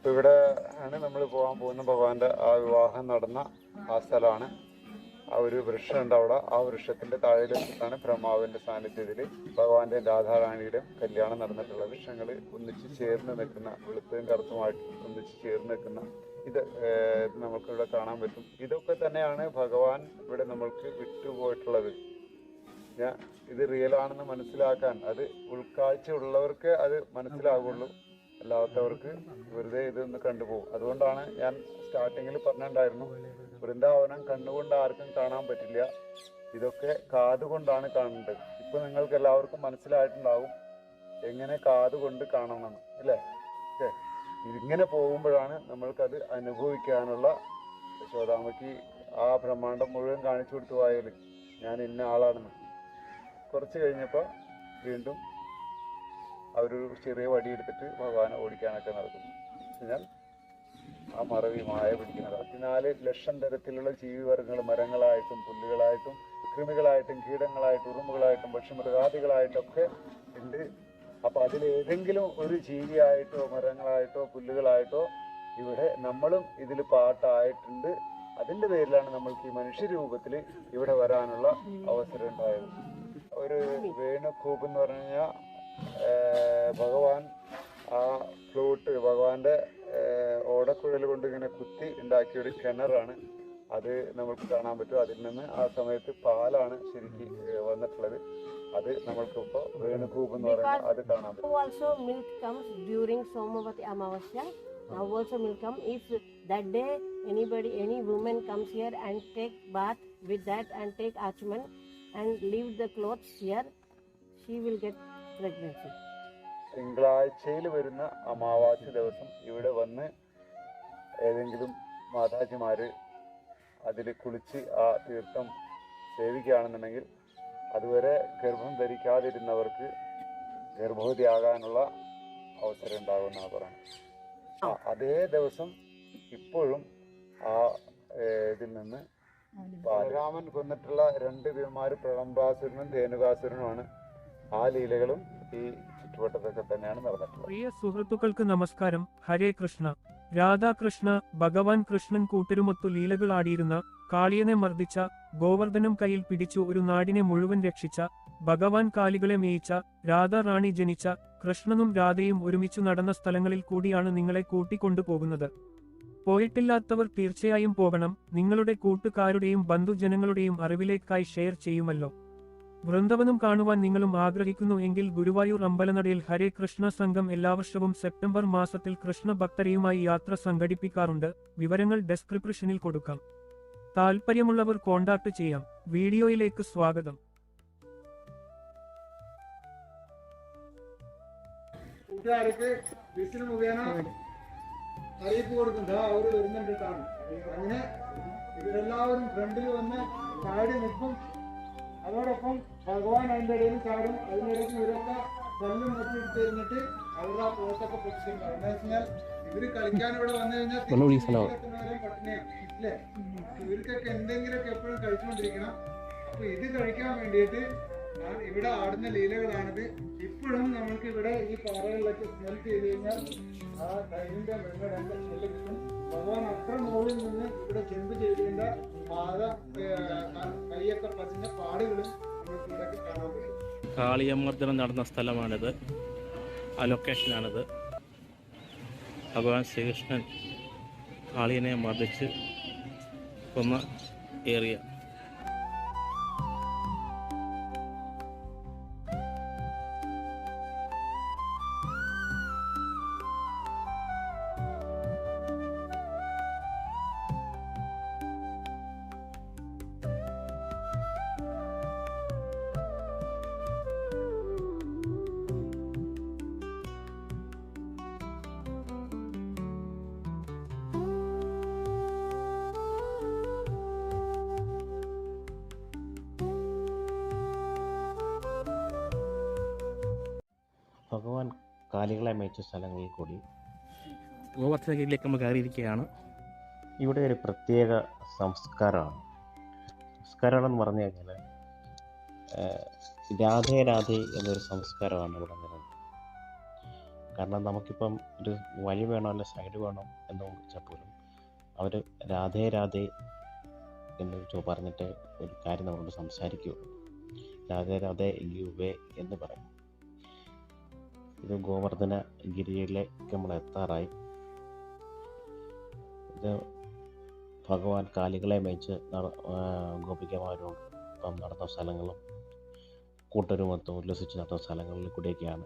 അപ്പൊ ഇവിടെ ആണ് നമ്മൾ പോകാൻ പോകുന്ന ഭഗവാന്റെ ആ വിവാഹം നടന്ന ആ സ്ഥലമാണ്. ആ ഒരു വൃക്ഷം ഉണ്ട് അവിടെ. ആ വൃക്ഷത്തിന്റെ വെച്ചിട്ടാണ് ബ്രഹ്മാവിന്റെ സാന്നിധ്യത്തിൽ ഭഗവാന്റെ രാധാറാണിയുടെയും കല്യാണം നടന്നിട്ടുള്ള വൃക്ഷങ്ങൾ ഒന്നിച്ച് ചേർന്ന് നിൽക്കുന്ന വെളുത്തും കറുത്തുമായിട്ട് ഒന്നിച്ച് ചേർന്ന് നിൽക്കുന്ന ഇത് നമുക്കിവിടെ കാണാൻ പറ്റും. ഇതൊക്കെ തന്നെയാണ് ഭഗവാൻ ഇവിടെ നമ്മൾക്ക് വിട്ടുപോയിട്ടുള്ളത്. ഞാൻ ഇത് റിയൽ ആണെന്ന് മനസ്സിലാക്കാൻ അത് ഉൾക്കാഴ്ച ഉള്ളവർക്ക് അത് മനസ്സിലാകുള്ളൂ അല്ലാത്തവർക്ക് വെറുതെ ഇതൊന്ന് കണ്ടുപോകും അതുകൊണ്ടാണ് ഞാൻ സ്റ്റാർട്ടിങ്ങിൽ പറഞ്ഞിട്ടുണ്ടായിരുന്നു വൃന്ദാവനം കണ്ണുകൊണ്ട് ആർക്കും കാണാൻ പറ്റില്ല. ഇതൊക്കെ കാതുകൊണ്ടാണ് കാണേണ്ടത് ഇപ്പൊ നിങ്ങൾക്ക് എല്ലാവർക്കും മനസ്സിലായിട്ടുണ്ടാവും എങ്ങനെ കാതുകൊണ്ട് കാണണം അല്ലേ? ഇങ്ങനെ പോകുമ്പോഴാണ് നമ്മൾക്കത് അനുഭവിക്കാനുള്ള ശോതാമയ്ക്ക് ആ ബ്രഹ്മാണ്ടം മുഴുവൻ കാണിച്ചു കൊടുത്തു പോയാൽ ഞാൻ ഇന്ന ആളാണെന്ന്. കുറച്ച് കഴിഞ്ഞപ്പോൾ വീണ്ടും അവരൊരു ചെറിയ വടി എടുത്തിട്ട് ഭഗവാനെ ഓടിക്കാനൊക്കെ നടക്കും. എന്നാൽ ആ മറവി മായ പിടിക്കുന്നത് പതിനാല് ലക്ഷം തരത്തിലുള്ള ജീവിവർഗങ്ങൾ മരങ്ങളായിട്ടും പുല്ലുകളായിട്ടും കൃമികളായിട്ടും കീടങ്ങളായിട്ടും ഉറുമ്പുകളായിട്ടും പക്ഷിമൃഗാദികളായിട്ടൊക്കെ ഉണ്ട്. അപ്പൊ അതിലേതെങ്കിലും ഒരു ജീവിയായിട്ടോ മരങ്ങളായിട്ടോ പുല്ലുകളായിട്ടോ ഇവിടെ നമ്മളും ഇതിൽ പാട്ടായിട്ടുണ്ട്. അതിന്റെ പേരിലാണ് നമ്മൾക്ക് ഈ മനുഷ്യരൂപത്തിൽ ഇവിടെ വരാനുള്ള അവസരം ഉണ്ടായത്. ഒരു വേണുക്കൂപ്പ് എന്ന് പറഞ്ഞു കഴിഞ്ഞാൽ ഭഗവാൻ ആ ഫ്ലൂട്ട് ഭഗവാന്റെ ഓടക്കുഴൽ കൊണ്ട് ഇങ്ങനെ കുത്തി ഉണ്ടാക്കിയ ഒരു കിണറാണ് അത് നമുക്ക് കാണാൻ പറ്റും അതിൽ നിന്ന് ആ സമയത്ത് പാലാണ് ശരിക്ക് വന്നിട്ടുള്ളത് അത് നമ്മൾക്കിപ്പോ വേണുകൂപ്പ് എന്ന് പറയുന്നത് അത് കാണാൻ പറ്റും Now also. Now milk come if that day anybody any woman comes here and take bath with that and take achman and leave the clothes here, she will get pregnancy. തിങ്കളാഴ്ചയിൽ വരുന്ന അമാവാസി ദിവസം ഇവിടെ വന്ന് ഏതെങ്കിലും മാതാജിമാര് അതിൽ കുളിച്ച് ആ തീർത്ഥം സേവിക്കുകയാണെന്നുണ്ടെങ്കിൽ അതുവരെ ഗർഭം ധരിക്കാതിരുന്നവർക്ക് ഗർഭവതി ആകാനുള്ള അവസരം ഉണ്ടാകുമെന്നാണ് പറയുന്നത്. അതേ ദിവസം ഇപ്പോഴും ആ ഇതിൽ നിന്ന് ബാലരാമൻ കൊന്നിട്ടുള്ള രണ്ട് വീരന്മാര് പ്രളംബാസുരനും ധേനുകാസുരനുമാണ് ആ ലീലകളും പ്രിയ സുഹൃത്തുക്കൾക്ക് നമസ്കാരം. ഹരേ കൃഷ്ണ. രാധാകൃഷ്ണ ഭഗവാൻ കൃഷ്ണൻ കൂട്ടരുമൊത്തു ലീലകൾ ആടിയിരുന്ന കാളിയനെ മർദ്ദിച്ച ഗോവർദ്ധനം കയ്യിൽ പിടിച്ചു ഒരു നാടിനെ മുഴുവൻ രക്ഷിച്ച ഭഗവാൻ കാലികളെ മേയിച്ച രാധാറാണി ജനിച്ച കൃഷ്ണനും രാധയും ഒരുമിച്ചു നടന്ന സ്ഥലങ്ങളിൽ കൂടിയാണ് നിങ്ങളെ കൂട്ടിക്കൊണ്ടുപോകുന്നത്. പോയിട്ടില്ലാത്തവർ തീർച്ചയായും പോകണം. നിങ്ങളുടെ കൂട്ടുകാരുടെയും ബന്ധുജനങ്ങളുടെയും അറിവിലേക്കായി ഷെയർ ചെയ്യുമല്ലോ. വൃന്ദവനം കാണുവാൻ നിങ്ങളും ആഗ്രഹിക്കുന്നു എങ്കിൽ ഗുരുവായൂർ അമ്പലനടയിൽ ഹരേ കൃഷ്ണ സംഘം എല്ലാ വർഷവും സെപ്റ്റംബർ മാസത്തിൽ കൃഷ്ണ ഭക്തരെയുമായി യാത്ര സംഘടിപ്പിക്കാറുണ്ട്. വിവരങ്ങൾ ഡെസ്ക്രിപ്ഷനിൽ കൊടുക്കാം. താൽപ്പര്യമുള്ളവർ കോണ്ടാക്ട് ചെയ്യാം. വീഡിയോയിലേക്ക് സ്വാഗതം. അറിയിപ്പ് കൊടുക്കുന്നുണ്ട് അവർ വരുന്നുണ്ട് കാണും അങ്ങനെ ഇവരെല്ലാവരും ഫ്രണ്ടിൽ വന്ന് താഴെ നിൽക്കും. അതോടൊപ്പം ഭഗവാൻ അതിന്റെ ഇടയിൽ ചാടും. അതിനിടയ്ക്ക് ഇവരൊക്കെ കല്ലും മറ്റും തിരിഞ്ഞിട്ട് അവരുടെ ആ പോത്തൊക്കെ പൊട്ടിച്ചിട്ടുണ്ടാവും എന്താ വെച്ചാൽ ഇവർ കളിക്കാൻ ഇവിടെ വന്നു കഴിഞ്ഞാൽ പട്ടിണിയാണ് അല്ലേ ഇവർക്കൊക്കെ എന്തെങ്കിലുമൊക്കെ എപ്പോഴും കഴിച്ചുകൊണ്ടിരിക്കണം. അപ്പൊ ഇത് കഴിക്കാൻ വേണ്ടിയിട്ട് ഇവിടെ ആടുന്ന ലീലകളാണിത്. ഇപ്പോഴും നമ്മൾക്ക് ഇവിടെ ഈ പാറകളിലൊക്കെ സ്മെൽ ചെയ്ത് കഴിഞ്ഞാൽ ആ കൈവിന്റെ വെള്ളം സ്മെല്ല് കിട്ടും. ഭഗവാൻ അത്ര മുകളിൽ നിന്ന് ഇവിടെ ചെമ്പ് ചെയ്തിട്ടുണ്ട്. പാത കൈയൊക്കെ പതിഞ്ഞ പാടുകളും കാളിയമർദ്ദനം നടന്ന സ്ഥലമാണിത്. ആ ലൊക്കേഷനാണിത്. ഭഗവാൻ ശ്രീകൃഷ്ണൻ കാളിയനെ മർദ്ദിച്ച് കൊന്ന ഏറിയ കാലികളെ മേച്ച സ്ഥലങ്ങളിൽ കൂടി. ഗോവർദ്ധനഗിരിയിലേക്ക് നമ്മൾ കയറിയിരിക്കുകയാണ്. ഇവിടെ ഒരു പ്രത്യേക സംസ്കാരമാണ്. സംസ്കാരം എന്ന് പറഞ്ഞു കഴിഞ്ഞാൽ രാധേ രാധേ എന്നൊരു സംസ്കാരമാണ് ഇവിടെ നിലനിൽക്കുന്നത് കാരണം നമുക്കിപ്പം ഒരു വഴി വേണോ അല്ലെ സൈഡ് വേണോ എന്ന് വെച്ചാൽ പോലും അവർ രാധേ രാധേ എന്ന് ചോ പറഞ്ഞിട്ട് ഒരു കാര്യം നമ്മളോട് സംസാരിക്കുകയുള്ളൂ. രാധേ രാധേ യുവേ എന്ന് പറയും. ഇത് ഗോവർദ്ധന ഗിരിയിലേക്ക് നമ്മൾ എത്താറായി. ഇത് ഭഗവാൻ കാലികളെ മേയിച്ച് ഗോപികമാരോട് ഇപ്പം നടന്ന സ്ഥലങ്ങളും കൂട്ടരുമൊത്തം ഉല്ലസിച്ച് നടന്ന സ്ഥലങ്ങളിൽ കൂടെയൊക്കെയാണ്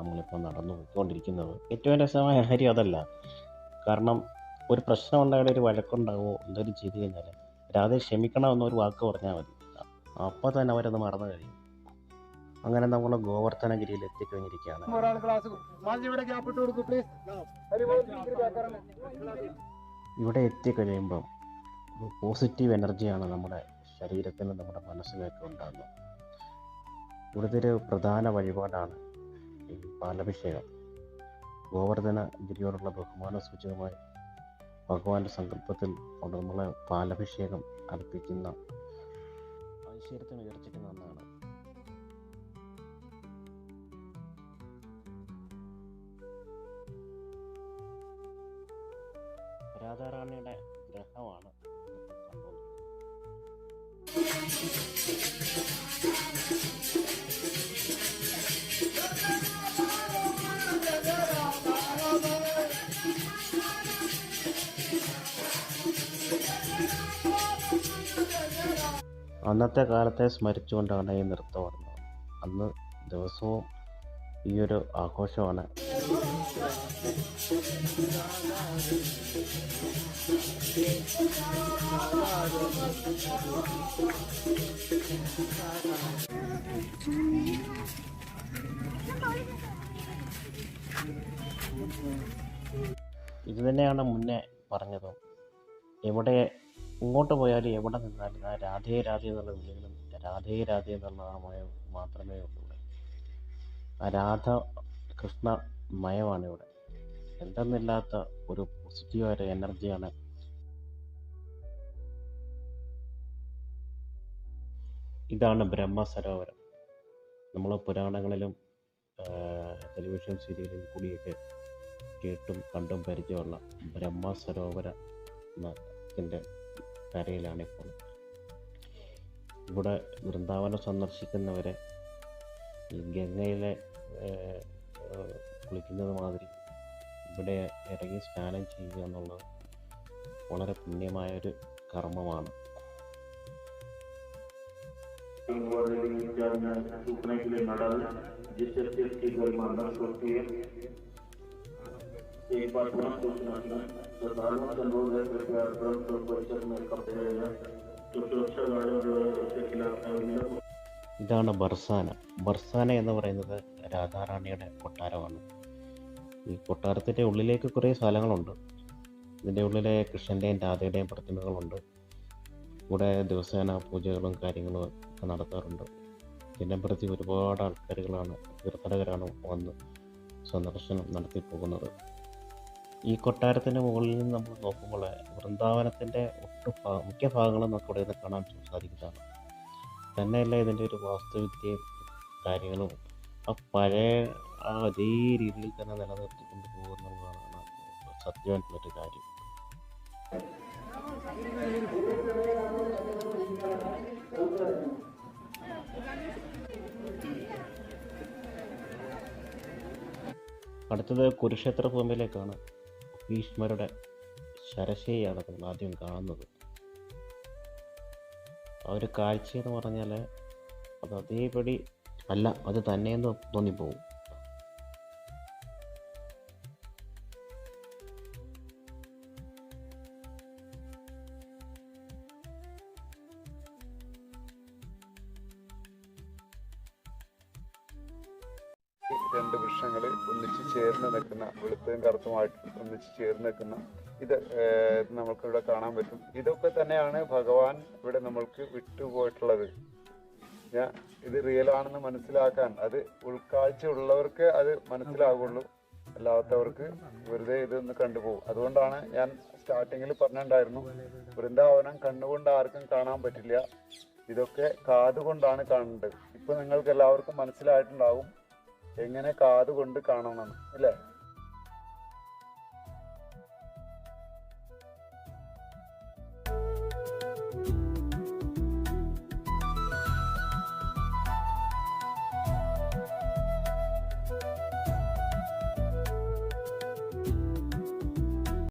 നമ്മളിപ്പോൾ നടന്നു പോയിക്കൊണ്ടിരിക്കുന്നത്. ഏറ്റവും രസമായ കാര്യം അതല്ല. കാരണം ഒരു പ്രശ്നം ഉണ്ടായാലും ഒരു വഴക്കുണ്ടാവുമോ എന്തെങ്കിലും ചെയ്തു കഴിഞ്ഞാൽ രാധ ക്ഷമിക്കണമെന്നൊരു വാക്ക് പറഞ്ഞാൽ മതി. അപ്പോൾ തന്നെ അവരത് മറന്നു കഴിയും. അങ്ങനെ നമ്മൾ ഗോവർദ്ധനഗിരിയിൽ എത്തിക്കഴിഞ്ഞിരിക്കുകയാണ് ഇവിടെ എത്തിക്കഴിയുമ്പം പോസിറ്റീവ് എനർജിയാണ് നമ്മുടെ ശരീരത്തിനും നമ്മുടെ മനസ്സിനൊക്കെ ഉണ്ടാകുന്നത് ഇവിടുത്തെ ഒരു പ്രധാന വഴിപാടാണ് ഈ പാലഭിഷേകം ഗോവർദ്ധന ഗിരിയോടുള്ള ബഹുമാന സൂചകമായി ഭഗവാന്റെ സങ്കല്പത്തിൽ കൊണ്ട് നമ്മളെ പാലഭിഷേകം അർപ്പിക്കുന്ന ഐശ്വര്യത്തിന് ഉയർച്ചിക്കുന്ന ഒന്നാണ് രാധാറാണിയുടെ ഗ്രഹമാണ്. അന്നത്തെ കാലത്തെ സ്മരിച്ചുകൊണ്ടാണ് ഈ നൃത്തം വന്നത്. അന്ന് ദിവസവും ഈ ഒരു ആഘോഷമാണ് ഇത് തന്നെയാണ് മുന്നേ പറഞ്ഞത്. എവിടെ ഇങ്ങോട്ട് പോയാലും എവിടെ നിന്നാലും ആ രാധേ രാധേ എന്നുള്ള വിളികളും രാധേ രാധേ എന്നുള്ള ആ മയം മാത്രമേ ഉള്ളൂ ആ രാധ കൃഷ്ണ മയമാണ് ഇവിടെ. എന്തെന്നില്ലാത്ത ഒരു പോസിറ്റീവായ എനർജിയാണ് ഇതാണ് ബ്രഹ്മ സരോവരം. നമ്മൾ പുരാണങ്ങളിലും ടെലിവിഷൻ സീരിയലിൽ കൂടിയൊക്കെ കേട്ടും കണ്ടും പരിചയമുള്ള ബ്രഹ്മ സരോവര ത്തിന്റെ കരയിലാണിപ്പോൾ ഇവിടെ വൃന്ദാവനം സന്ദർശിക്കുന്നവരെ ഈ ഗംഗയിലെ കുളിക്കുന്നത് മാതിരി ഇവിടെ ഇറങ്ങി സ്നാനം ചെയ്യുക എന്നുള്ളത് വളരെ പുണ്യമായൊരു കർമ്മമാണ് सूखने के लिए न डालें जिससे सिर की गर्मा नष्ट होती है एक बार पुनः सूचना सुना श्रद्धालुओं से अनुरोध है कृपया तुरंत परिसर में कपड़े जाए तो सुरक्षा गार्डों जो है उसके खिलाफ अवेलेबल ഇതാണ് ബർസാന ബർസാന എന്ന് പറയുന്നത് രാധാറാണിയുടെ കൊട്ടാരമാണ് ഈ കൊട്ടാരത്തിന്റെ ഉള്ളിലേക്ക് കുറേ സ്ഥലങ്ങളുണ്ട്. ഇതിന്റെ ഉള്ളിലെ കൃഷ്ണന്റെയും രാധയുടെയും പ്രതിമകളുണ്ട്. കൂടെ ദിവസേന പൂജകളും കാര്യങ്ങളും ഒക്കെ നടത്താറുണ്ട്. ഇതിനെ പ്രതി ഒരുപാട് ആൾക്കാരുകളാണ് തീർത്ഥാടകരാണ് വന്ന് സന്ദർശനം നടത്തി പോകുന്നത്. ഈ കൊട്ടാരത്തിന്റെ മുകളിൽ നിന്ന് നമ്മൾ നോക്കുമ്പോൾ വൃന്ദാവനത്തിന്റെ ഒട്ടു മിക്ക ഭാഗങ്ങളും നമുക്ക് ഇവിടെ നിന്ന് കാണാൻ സാധിക്കുന്നതാണ്. തന്നെയല്ല ഇതിന്റെ ഒരു വാസ്തുവിദ്യയും കാര്യങ്ങളും ആ പഴയ ആ അതേ രീതിയിൽ തന്നെ നിലനിർത്തിക്കൊണ്ട് പോകുന്നതാണ് സത്യമായിട്ടുള്ളൊരു കാര്യം. അടുത്തത് കുരുക്ഷേത്ര ഭൂമിയിലേക്കാണ് ഭീഷ്മരുടെ ശരശയാണ് നമ്മൾ ആദ്യം കാണുന്നത്. ആ ഒരു കാഴ്ച എന്ന് പറഞ്ഞാൽ അത് അതേപടി അല്ല അത് തന്നെയെന്ന് തോന്നിപ്പോവും രണ്ട് വൃക്ഷങ്ങൾ ഒന്നിച്ച് ചേർന്ന് നിൽക്കുന്ന വെളുത്തതും കറുത്തുമായിട്ട് ഒന്നിച്ച് ചേർന്ന് നിൽക്കുന്ന ഇത് നമുക്കിവിടെ കാണാൻ പറ്റും. ഇതൊക്കെ തന്നെയാണ് ഭഗവാൻ ഇവിടെ നമ്മൾക്ക് വിട്ടുപോയിട്ടുള്ളത്. ഞാൻ ഇത് റിയൽ ആണെന്ന് മനസ്സിലാക്കാൻ അത് ഉൾക്കാഴ്ച ഉള്ളവർക്ക് അത് മനസ്സിലാകുള്ളൂ അല്ലാത്തവർക്ക് വെറുതെ ഇതൊന്ന് കണ്ടുപോകും. അതുകൊണ്ടാണ് ഞാൻ സ്റ്റാർട്ടിങ്ങിൽ പറഞ്ഞിട്ടുണ്ടായിരുന്നു വൃന്ദാവനം കണ്ണുകൊണ്ട് ആർക്കും കാണാൻ പറ്റില്ല. ഇതൊക്കെ കാതുകൊണ്ടാണ് കാണേണ്ടത് ഇപ്പൊ നിങ്ങൾക്ക് എല്ലാവർക്കും മനസ്സിലായിട്ടുണ്ടാവും. എങ്ങനെ കാത് കൊണ്ട് കാണണം അല്ലേ?